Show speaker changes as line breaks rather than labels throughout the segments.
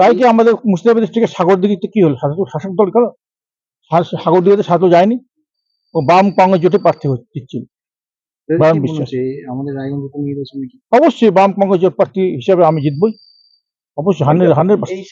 তাই কি আমাদের মুর্শিদাবাদ ডিস্ট্রিক্টের সাগর দিঘিতে কি হলো? শাসক দল গেল সাগর দিঘিতে সাথে যায়নি। ও বাম কংগ্রেস জোটে প্রার্থী হচ্ছে দিচ্ছিল।
আমাদের রায়গঞ্জ নির্বাচনে
অবশ্যই বাম কংগ্রেস জোট প্রার্থী হিসাবে আমি জিতবই। অবশ্যই হান্ড্রেড হান্ড্রেড
এই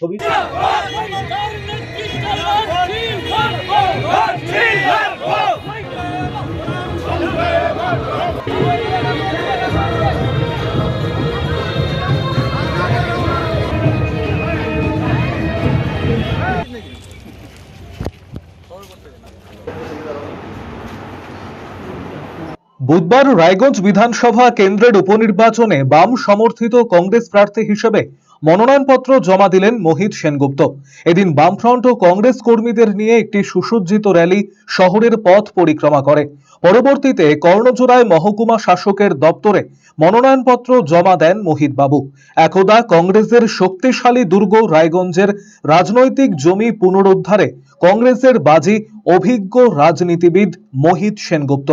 বুধবার রায়গঞ্জ বিধানসভা কেন্দ্রের উপনির্বাচনে বাম সমর্থিত কংগ্রেস প্রার্থী হিসেবে মনোনয়নপত্র জমা দিলেন মোহিত সেনগুপ্ত। এদিন বামফ্রন্ট ও কংগ্রেস কর্মীদের নিয়ে একটি সুসজ্জিত র্যালি শহরের পথ পরিক্রমা করে। পরবর্তীতে কর্ণজোড়ায় মহকুমা শাসকের দপ্তরে মনোনয়নপত্র জমা দেন মোহিত বাবু একদা কংগ্রেসের শক্তিশালী দুর্গ রায়গঞ্জের রাজনৈতিক জমি পুনরুদ্ধারে কংগ্রেসের বাজি অভিজ্ঞ রাজনীতিবিদ মোহিত সেনগুপ্ত।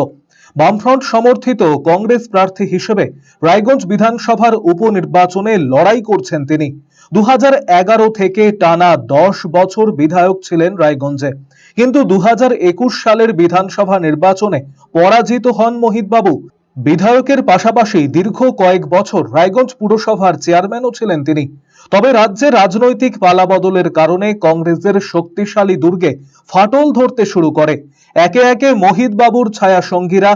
বামফ্রন্ট সমর্থিত কংগ্রেস প্রার্থী হিসেবে রায়গঞ্জ বিধানসভার উপনির্বাচনে লড়াই করছেন তিনি। দু হাজার এগারো থেকে টানা দশ বছর বিধায়ক ছিলেন রায়গঞ্জে। কিন্তু দু হাজার একুশ সালের বিধানসভা নির্বাচনে পরাজিত হন মোহিতবাবু। বিধায়কের পাশাপাশি দীর্ঘ কয়েক বছর রায়গঞ্জ পুরসভার চেয়ারম্যানও ছিলেন তিনি। তবে রাজ্যে রাজনৈতিক পালাবদলের কারণে কংগ্রেসের শক্তিশালী দুর্গে ফাটল ধরতে শুরু করে। একে একে বাবুর ছায়া সঙ্গীরা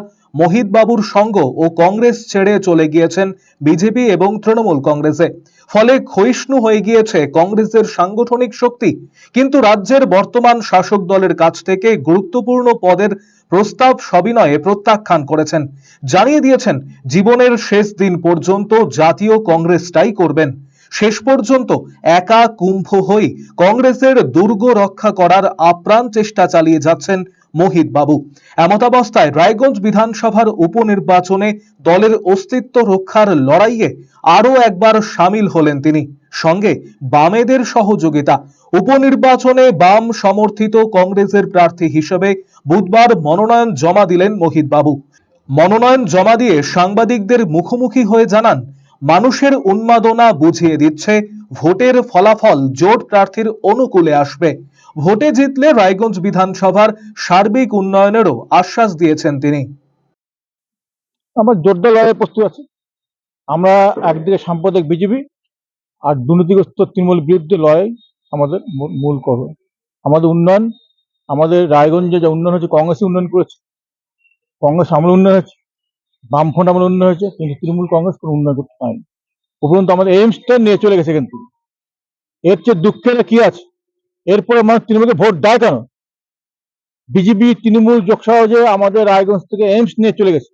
বাবুর সঙ্গ ও কংগ্রেস ছেড়ে চলে গিয়েছেন বিজেপি এবং তৃণমূল কংগ্রেসে। ফলে ক্ষয়িষ্ণু হয়ে গিয়েছে কংগ্রেসের সাংগঠনিক শক্তি। কিন্তু রাজ্যের বর্তমান শাসক দলের কাছ থেকে গুরুত্বপূর্ণ পদের প্রস্তাব সবিনয়ে প্রত্যাখ্যান করেছেন। জানিয়ে দিয়েছেন, জীবনের শেষ দিন পর্যন্ত জাতীয় কংগ্রেসটাই করবেন। শেষ পর্যন্ত একা কুম্ভ হয়ে কংগ্রেসের দুর্গ রক্ষা করার আপ্রাণ চেষ্টা চালিয়ে যাচ্ছেন মোহিত বাবু। এমতাবস্থায় রায়গঞ্জ বিধানসভার উপনির্বাচনে দলের অস্তিত্ব রক্ষার লড়াইয়ে আরও একবার সামিল হলেন তিনি। সঙ্গে বামেদের সহযোগিতা। উপনির্বাচনে বাম সমর্থিত কংগ্রেসের প্রার্থী হিসেবে বুধবার মনোনয়ন জমা দিলেন মোহিত বাবু। মনোনয়ন জমা দিয়ে সাংবাদিকদের মুখোমুখি হয়ে জানান, মানুষের উন্মাদনা বুঝিয়ে দিচ্ছে, ভোটের ফলাফল জোট প্রার্থীর অনুকূলে আসবে। ভোটে জিতলে রায়গঞ্জ বিধানসভার সার্বিক উন্নয়নেরও আশ্বাস দিয়েছেন তিনি।
আমার জোরদার লড়াই প্রস্তুত আছে। আমরা একদিকে সাম্প্রদায়িক বিজেপি আর দুর্নীতিগ্রস্ত তৃণমূল বিরুদ্ধে লড়াই আমাদের মূল- করবে। আমাদের উন্নয়ন, আমাদের রায়গঞ্জে যে উন্নয়ন হয়েছে, কংগ্রেসই উন্নয়ন করেছে। কংগ্রেস আমলে উন্নয়ন হয়েছে, বামফ্রন্ট আমলে উন্নয়ন হয়েছে, কিন্তু তৃণমূল কংগ্রেস কোনো উন্নয়ন করতে পারেনি। উপরন্তু আমাদের এইমসটা নিয়ে চলে গেছে কিন্তু। এর চেয়ে দুঃখের কি আছে? এরপরে মানুষ তৃণমূলকে ভোট দেয় কেন? বিজেপি তৃণমূল যোগসহজে আমাদের রায়গঞ্জ থেকে এইমস নিয়ে চলে গেছে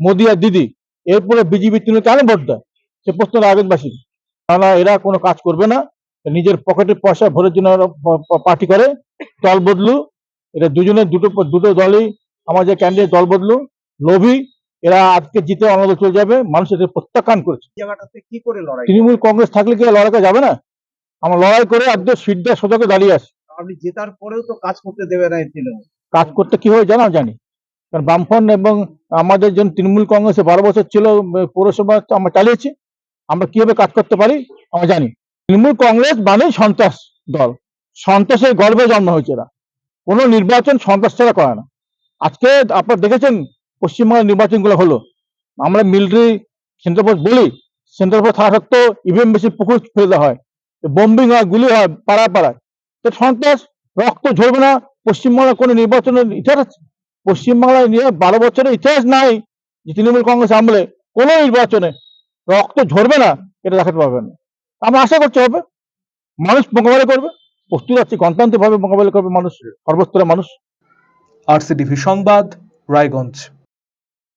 মোদি আর দিদি এরপরে বিজেপি তৃণমূল কেন ভোট দেয়? সে প্রশ্ন রায়গঞ্জবাসী। কেননা এরা কোনো কাজ করবে না নিজের পকেটের পয়সা ভোটের জন্য পার্টি করে দল বদলু এটা দুজনের দুটো দুটো দলই আমাদের ক্যান্ডিডেট দল বদলু লোভী এরা আজকে জিতে অন্য চলে যাবে মানুষ এটা প্রত্যাখ্যান করেছে। তৃণমূল কংগ্রেস থাকলে কি আর লড়াই করা যাবে না? আমরা লড়াই করে একদম সিটটা সোজাকে দাঁড়িয়ে আছে।
আপনি জেতার পরেও তো কাজ করতে দেবে না তৃণমূল।
কাজ করতে কি হয় জানা জানি। কারণ বামফ্রন্ট এবং আমাদের জন তৃণমূল কংগ্রেসে বারো বছর ছিল পৌরসভা তো আমরা চালিয়েছি আমরা কীভাবে কাজ করতে পারি আমরা জানি। তৃণমূল কংগ্রেস মানেই সন্ত্রাস দল। সন্ত্রাসের গর্বে জন্ম হয়েছে এরা। কোনো নির্বাচন সন্ত্রাস ছাড়া করে না। আজকে আপনারা দেখেছেন পশ্চিমবঙ্গের নির্বাচনগুলো হলো। আমরা মিলিটারি সেন্টার ফোর্স বলি সেন্টার ফোর্স থাকা সত্ত্বেও ইভিএম বেশি পুকুর ফেলে দেওয়া হয়। বোম্বিং হয়, গুলি হয়, পাড়ায় পাড়ায়। তো সন্ত্রাস, রক্ত ঝরবে না পশ্চিমবাংলার কোনো নির্বাচনের ইতিহাস, পশ্চিমবাংলায় নিয়ে বারো বছরের ইতিহাস নাই যে তৃণমূল কংগ্রেস আমলে। কোনো নির্বাচনে রক্ত ঝরবে না, এটা দেখাতে না। আমরা আশা করতে হবে। মানুষ মোকাবেলা করবে। প্রস্তুত আছে, গণতান্ত্রিকভাবে মোকাবেলা করবে মানুষ, সর্বস্তরের মানুষ।
আরসিটিভি সংবাদ, রায়গঞ্জ।